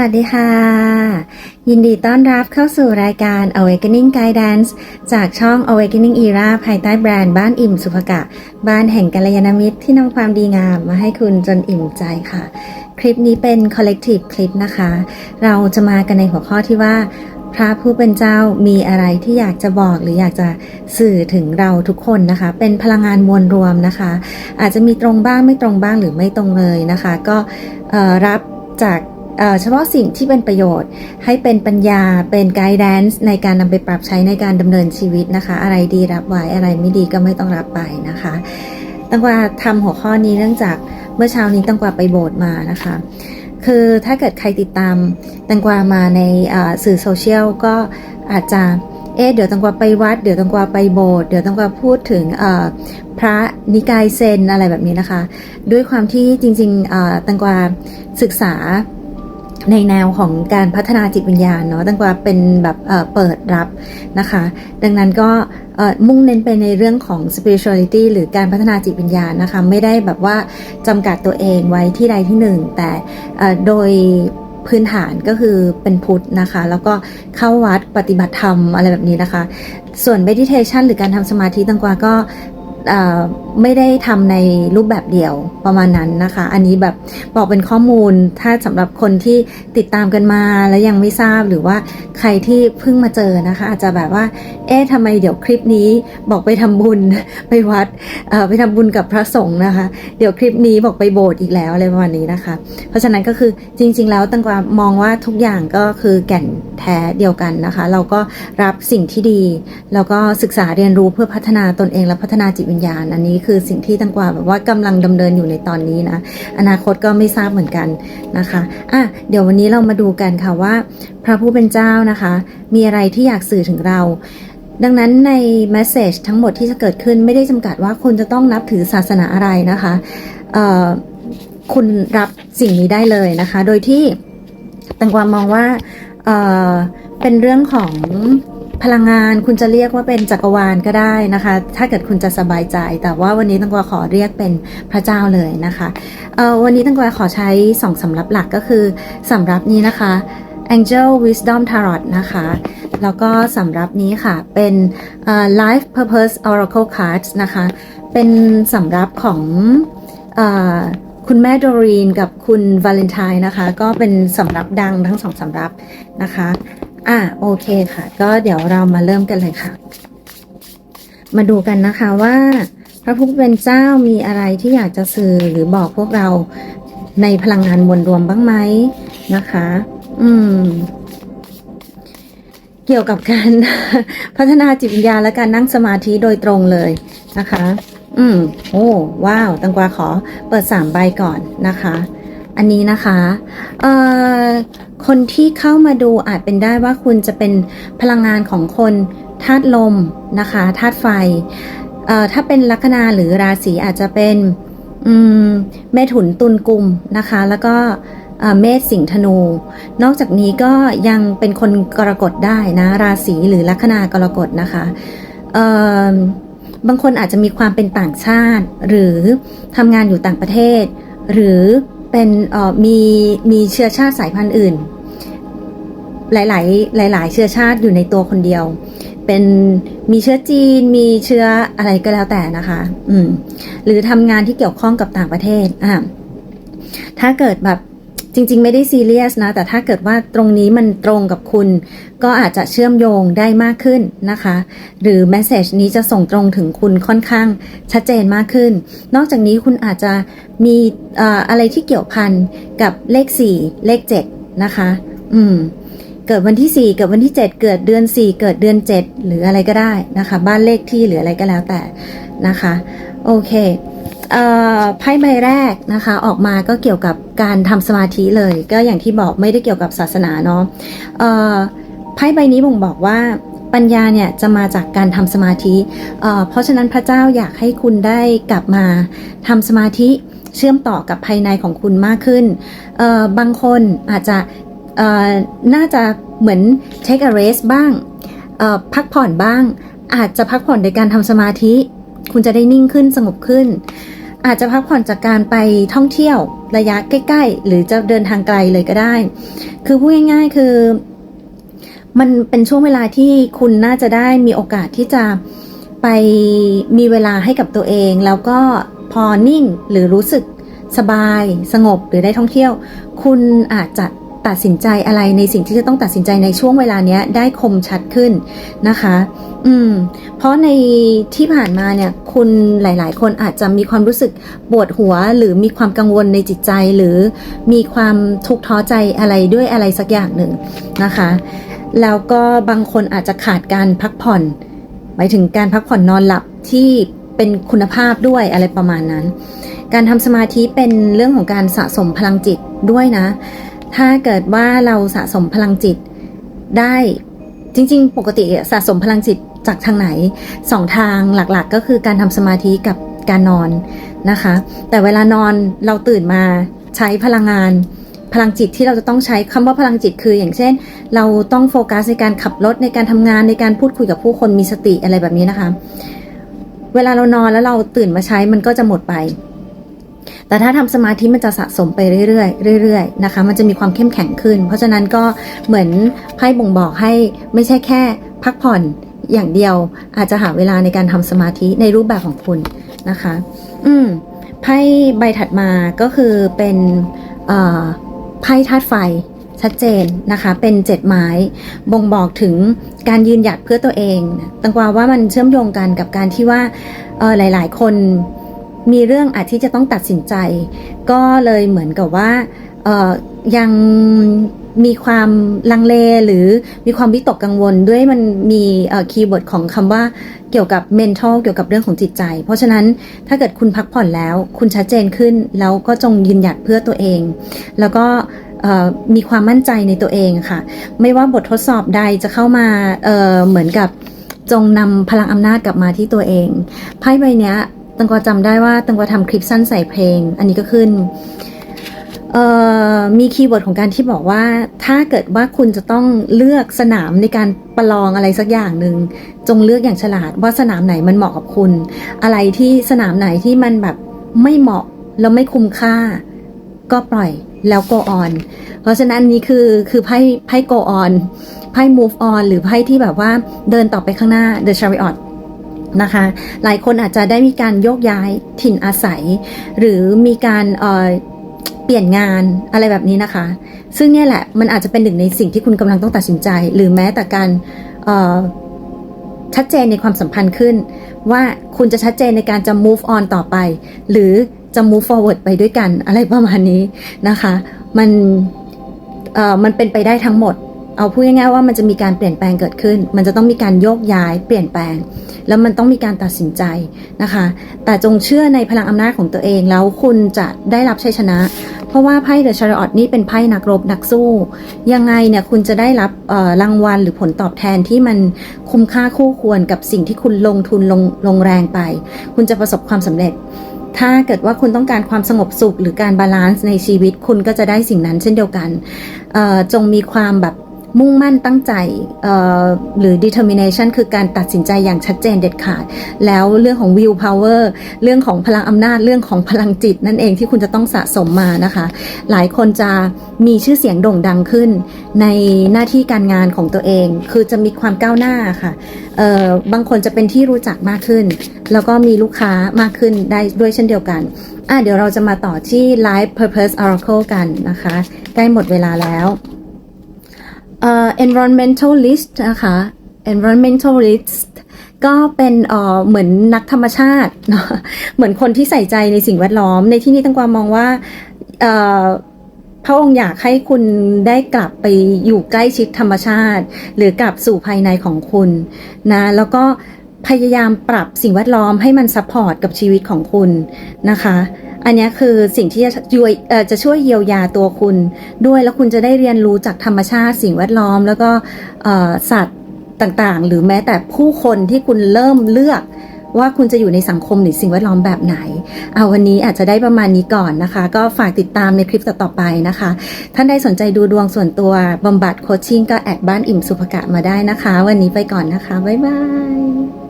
วัสดีค่ะ ยินดีต้อนรับเข้าสู่รายการ Awakening Guidance จากช่อง Awakening Era ภายใต้แบรนด์บ้านอิ่มสุภกะ บ้านแห่งกัลยาณมิตรที่นำความดีงามมาให้คุณจนอิ่มใจค่ะ คลิปนี้เป็น collective คลิปนะคะ เราจะมากันในหัวข้อที่ว่า พระผู้เป็นเจ้ามีอะไรที่อยากจะบอกหรืออยากจะสื่อถึงเราทุกคนนะคะ เป็นพลังงานมวลรวมนะคะ อาจจะมีตรงบ้างไม่ตรงบ้างหรือไม่ตรงเลยนะคะ ก็รับจาก เฉพาะสิ่งที่เป็นประโยชน์ ให้เป็นปัญญาเป็นไกด์แดนซ์ในการนำไปปรับใช้ในการดำเนินชีวิตนะคะ อะไรดีรับไว้อะไรไม่ดีก็ไม่ต้องรับไปนะคะตั้งว่าทำหัวข้อนี้เนื่องจากเมื่อเช้านี้ตั้งกว่าไปโบสถ์มานะคะ คือถ้าเกิดใครติดตามตังกวามาในสื่อโซเชียลก็อาจจะเอ๊ะเดี๋ยวตังกวาไปวัด เดี๋ยวตังกวาไปโบสถ์เดี๋ยวตังกวาพูดถึงพระนิกายเซนอะไรแบบนี้นะคะ ด้วยความที่จริงๆตังกวาศึกษา ในแนวของการพัฒนาจิตวิญญาณเนาะตั้งกวาเป็นแบบเเปิดรับนะคะ ดังนั้นก็มุ่งเน้นไปในเรื่องของ spirituality หรือการพัฒนาจิตวิญญาณนะคะ ไม่ได้แบบว่าจำกัดตัวเองไว้ที่ใดที่หนึ่ง แต่โดยพื้นฐานก็คือเป็นพุทธนะคะ แล้วก็เข้าวัดปฏิบัติธรรมอะไรแบบนี้นะคะ ส่วน meditation หรือการทำสมาธิตังกวาก็เไม่ได้ทำในรูปแบบเดียวประมาณนั้นนะคะ อันนี้แบบบอกเป็นข้อมูลถ้าสำหรับคนที่ติดตามกันมาแล้วยังไม่ทราบหรือว่าใครที่เพิ่งมาเจอนะคะ อาจจะแบบว่า เอ๊ะทำไมเดี๋ยวคลิปนี้บอกไปทำบุญไปวัดไปทำบุญกับพระสงฆ์นะคะ เดี๋ยวคลิปนี้บอกไปโบสถ์อีกแล้วอะไรประมาณนี้นะคะ เพราะฉะนั้นก็คือจริง ๆ แล้วตังกวามองว่าทุกอย่างก็คือแก่นแท้เดียวกันนะคะ เราก็รับสิ่งที่ดี แล้วก็ศึกษาเรียนรู้เพื่อพัฒนาตนเองและพัฒนาจิตวิญญาณ อันนี้คือสิ่งที่ตังกวาแบบว่ากำลังดำเนินอยู่ในตอนนี้นะ อนาคตก็ไม่ทราบเหมือนกันนะคะอะเดี๋ยววันนี้เรามาดูกันค่ะว่า พระผู้เป็นเจ้านะคะ มีอะไรที่อยากสื่อถึงเราดังนั้นใน message ทั้งหมดที่จะเกิดขึ้นไม่ได้จำกัดว่าคุณจะต้องนับถือศาสนาอะไรนะคะคุณรับสิ่งนี้ได้เลยนะคะ โดยที่ตังกวามมองว่าเเป็นเรื่องของ พลังงานคุณจะเรียกว่าเป็นจักรวาลก็ได้นะคะ ถ้าเกิดคุณจะสบายใจ แต่ว่าวันนี้ตังกวาขอเรียกเป็นพระเจ้าเลยนะคะเอ่อวันนี้ตังกวาขอใช้สองสำรับหลักก็คือสำรับนี้นะคะ Angel Wisdom Tarot นะคะ แล้วก็สำรับนี้ค่ะ เป็น Life Purpose Oracle Cards นะคะ เป็นสำรับของคุณแม่โดรีนกับคุณวาเลนไทน์นะคะ ก็เป็นสำรับดังทั้งสองสำรับนะคะ อะโอเคค่ะ ก็เดี๋ยวเรามาเริ่มกันเลยค่ะ มาดูกันนะคะว่า พระผู้เป็นเจ้ามีอะไรที่อยากจะสื่อหรือบอกพวกเราในพลังงานมวลรวมบ้างไหมนะคะ อืม เกี่ยวกับการ พัฒนาจิตวิญญาณและการนั่งสมาธิโดยตรงเลยนะคะ อืม โอ้ว้าว ตังกวาขอเปิดสามใบก่อนนะคะ อันนี้นะคะเอ่อคนที่เข้ามาดูอาจเป็นได้ว่าคุณจะเป็นพลังงานของคนธาตุลมนะคะธาตุไฟเอ่อถ้าเป็นลัคนาหรือราศีอาจจะเป็นอืมเมถุนตุลกุมนะคะ แล้วก็เมษสิงห์ธนู นอกจากนี้ก็ยังเป็นคนกรกฎได้นะ ราศีหรือลัคนากรกฎนะคะบางคนอาจจะมีความเป็นต่างชาติ หรือทำงานอยู่ต่างประเทศ หรือ เป็นมีมีเชื้อชาติสายพันธุ์อื่น หลาย ๆ หลาย ๆ เชื้อชาติอยู่ในตัวคนเดียว เป็นมีเชื้อจีน มีเชื้ออะไรก็แล้วแต่นะคะ อืม หรือทำงานที่เกี่ยวข้องกับต่างประเทศอ่าถ้าเกิดแบบ จริง ๆ ไม่ได้ซีเรียสนะ แต่ถ้าเกิดว่าตรงนี้มันตรงกับคุณ ก็อาจจะเชื่อมโยงได้มากขึ้นนะคะ หรือแมสเซจนี้จะส่งตรงถึงคุณค่อนข้างชัดเจนมากขึ้น นอกจากนี้คุณอาจจะมีอะไรที่เกี่ยวพันกับเลข 4 เลข 7 นะคะ อืมเกิดวันที่ 4 เกิดวันที่ 7 เกิดเดือน 4 เกิดเดือน 7 หรืออะไรก็ได้นะคะ บ้านเลขที่หรืออะไรก็แล้วแต่นะคะ โอเค ไพ่ใบแรกนะคะ ออกมาก็เกี่ยวกับการทำสมาธิเลย ก็อย่างที่บอกไม่ได้เกี่ยวกับศาสนาเนาะไพ่ใบนี้บ่งบอกว่าปัญญาเนี่ยจะมาจากการทำสมาธิ เพราะฉะนั้นพระเจ้าอยากให้คุณได้กลับมาทำสมาธิเชื่อมต่อกับภายในของคุณมากขึ้น บางคนอาจจะน่าจะเหมือน take a rest บ้าง พักผ่อนบ้าง อาจจะพักผ่อนโดยการทำสมาธิ คุณจะได้นิ่งขึ้นสงบขึ้น อาจจะพักผ่อนจากการไปท่องเที่ยวระยะใกล้ ๆ หรือจะเดินทางไกลเลยก็ได้ คือพูดง่าย ๆ คือ มันเป็นช่วงเวลาที่คุณน่าจะได้มีโอกาสที่จะไปมีเวลาให้กับตัวเอง แล้วก็พอนิ่งหรือรู้สึกสบาย สงบหรือได้ท่องเที่ยว คุณอาจจะ ตัดสินใจอะไรในสิ่งที่จะต้องตัดสินใจในช่วงเวลาเนี้ย ได้คมชัดขึ้นนะคะ อืม เพราะในที่ผ่านมาเนี่ย คุณหลาย ๆ คนอาจจะมีความรู้สึกปวดหัว หรือมีความกังวลในจิตใจ หรือมีความทุกข์ท้อใจอะไรด้วยอะไรสักอย่างหนึ่งนะคะ แล้วก็บางคนอาจจะขาดการพักผ่อน หมายถึงการพักผ่อนนอนหลับที่เป็นคุณภาพด้วยอะไรประมาณนั้น การทำสมาธิเป็นเรื่องของการสะสมพลังจิตด้วยนะ ถ้าเกิดว่าเราสะสมพลังจิตได้จริง ๆ ปกติสะสมพลังจิตจากทางไหนสองทางหลักๆ ก็คือการทำสมาธิกับการนอนนะคะ แต่เวลานอนเราตื่นมาใช้พลังงานพลังจิตที่เราจะต้องใช้คำว่าพลังจิตคือ อย่างเช่น เราต้องโฟกัสในการขับรถในการทำงานในการพูดคุยกับผู้คนมีสติอะไรแบบนี้นะคะ เวลาเรานอนแล้วเราตื่นมาใช้มันก็จะหมดไป แต่ถ้าทำสมาธิมันจะสะสมไปเรื่อยๆเรื่อยๆนะคะ มันจะมีความเข้มแข็งขึ้น เพราะฉะนั้นก็เหมือนไพ่บ่งบอกให้ไม่ใช่แค่พักผ่อนอย่างเดียวอาจจะหาเวลาในการทำสมาธิในรูปแบบของคุณนะคะ อืมไพ่ใบถัดมาก็คือเป็นไพ่ธาตุไฟชัดเจนนะคะเป็นเจ็ดไม้บ่งบอกถึงการยืนหยัดเพื่อตัวเองตังกวาว่ามันเชื่อมโยงกันกับการที่ว่าหลาย ๆ คน มีเรื่องอาจที่จะต้องตัดสินใจ ก็เลยเหมือนกับว่าเออยังมีความลังเลหรือมีความวิตกกังวลด้วยมันมีคีย์เวิร์ดของคำว่าเกี่ยวกับ mental เกี่ยวกับเรื่องของจิตใจ เพราะฉะนั้นถ้าเกิดคุณพักผ่อนแล้วคุณชัดเจนขึ้น แล้วก็จงยืนหยัดเพื่อตัวเอง แล้วก็มีความมั่นใจในตัวเองค่ะ ไม่ว่าบททดสอบใดจะเข้ามาเเหมือนกับจงนำพลังอำนาจกลับมาที่ตัวเองไพ่ใบนี้ ตังกวาจำได้ว่าตังกวาทำคลิปสั้นใส่เพลง อันนี้ก็ขึ้นมีคีย์เวิร์ดของการที่บอกว่าถ้าเกิดว่าคุณจะต้องเลือกสนามในการประลองอะไรสักอย่างหนึ่งจงเลือกอย่างฉลาดว่าสนามไหนมันเหมาะกับคุณ อะไรที่สนามไหนที่มันแบบไม่เหมาะแล้วไม่คุ้มค่า ก็ปล่อยแล้ว go on เพราะฉะนั้นนี้คือคือไพ่ไพ่ go on ไพ่ move on หรือไพ่ที่แบบว่าเดินต่อไปข้างหน้า the chariot นะคะ หลายคนอาจจะได้มีการโยกย้ายถิ่นอาศัย หรือมีการเอ่อเปลี่ยนงานอะไรแบบนี้นะคะ ซึ่งเนี่ยแหละมันอาจจะเป็นหนึ่งในสิ่งที่คุณกำลังต้องตัดสินใจ หรือแม้แต่การชัดเจนในความสัมพันธ์ขึ้น ว่าคุณจะชัดเจนในการจะ move on ต่อไป หรือจะ move forward ไปด้วยกันอะไรประมาณนี้นะคะ มันมันเป็นไปได้ทั้งหมด เอาพูดง่ายๆว่ามันจะมีการเปลี่ยนแปลงเกิดขึ้น มันจะต้องมีการโยกย้ายเปลี่ยนแปลง แล้วมันต้องมีการตัดสินใจนะคะ แต่จงเชื่อในพลังอำนาจของตัวเองแล้วคุณจะได้รับชัยชนะ เพราะว่าไพ่เดอะชาร์ออตนี่เป็นไพ่นักรบนักสู้ ยังไงเนี่ยคุณจะได้รับรางวัลหรือผลตอบแทนที่มันคุ้มค่าคู่ควรกับสิ่งที่คุณลงทุนลงลงแรงไป คุณจะประสบความสำเร็จถ้าเกิดว่าคุณต้องการความสงบสุขหรือการบาลานซ์ในชีวิต คุณก็จะได้สิ่งนั้นเช่นเดียวกัน จงมีความแบบ มุ่งมั่นตั้งใจเอ่อหรือ determination คือการตัดสินใจอย่างชัดเจนเด็ดขาด แล้วเรื่องของ will power เรื่องของพลังอำนาจเรื่องของพลังจิตนั่นเองที่คุณจะต้องสะสมมานะคะ หลายคนจะมีชื่อเสียงโด่งดังขึ้น ในหน้าที่การงานของตัวเอง คือจะมีความก้าวหน้าค่ะบางคนจะเป็นที่รู้จักมากขึ้น แล้วก็มีลูกค้ามากขึ้นได้ด้วยเช่นเดียวกันอะเดี๋ยวเราจะมาต่อที่ Life Purpose Oracle กันนะคะ ใกล้หมดเวลาแล้ว environmentalist นะคะ environmentalist ก็เป็นเอ่อเหมือนนักธรรมชาติเนาะเหมือนคนที่ใส่ใจในสิ่งแวดล้อม ในที่นี้ตั้งความมองว่าเอ่อพระองค์อยากให้คุณได้กลับไปอยู่ใกล้ชิดธรรมชาติ หรือกลับสู่ภายในของคุณนะแล้วก็พยายามปรับสิ่งแวดล้อมให้มันซัพพอร์ตกับชีวิตของคุณนะคะ อันนี้คือสิ่งที่จะช่วยจะช่วยเยียวยาตัวคุณ ด้วยแล้วคุณจะได้เรียนรู้จากธรรมชาติสิ่งแวดล้อม แล้วก็สัตว์ต่างๆ หรือแม้แต่ผู้คนที่คุณเริ่มเลือกว่าคุณจะอยู่ในสังคมหรือสิ่งแวดล้อมแบบไหน เอาวันนี้อาจจะได้ประมาณนี้ก่อนนะคะ ก็ฝากติดตามในคลิปต่อๆไปนะคะ ท่านใดสนใจดูดวงส่วนตัวบำบัดโคชชิ่งก็แอดบ้านอิ่มสุภกะมาได้นะคะ วันนี้ไปก่อนนะคะ บ๊ายบาย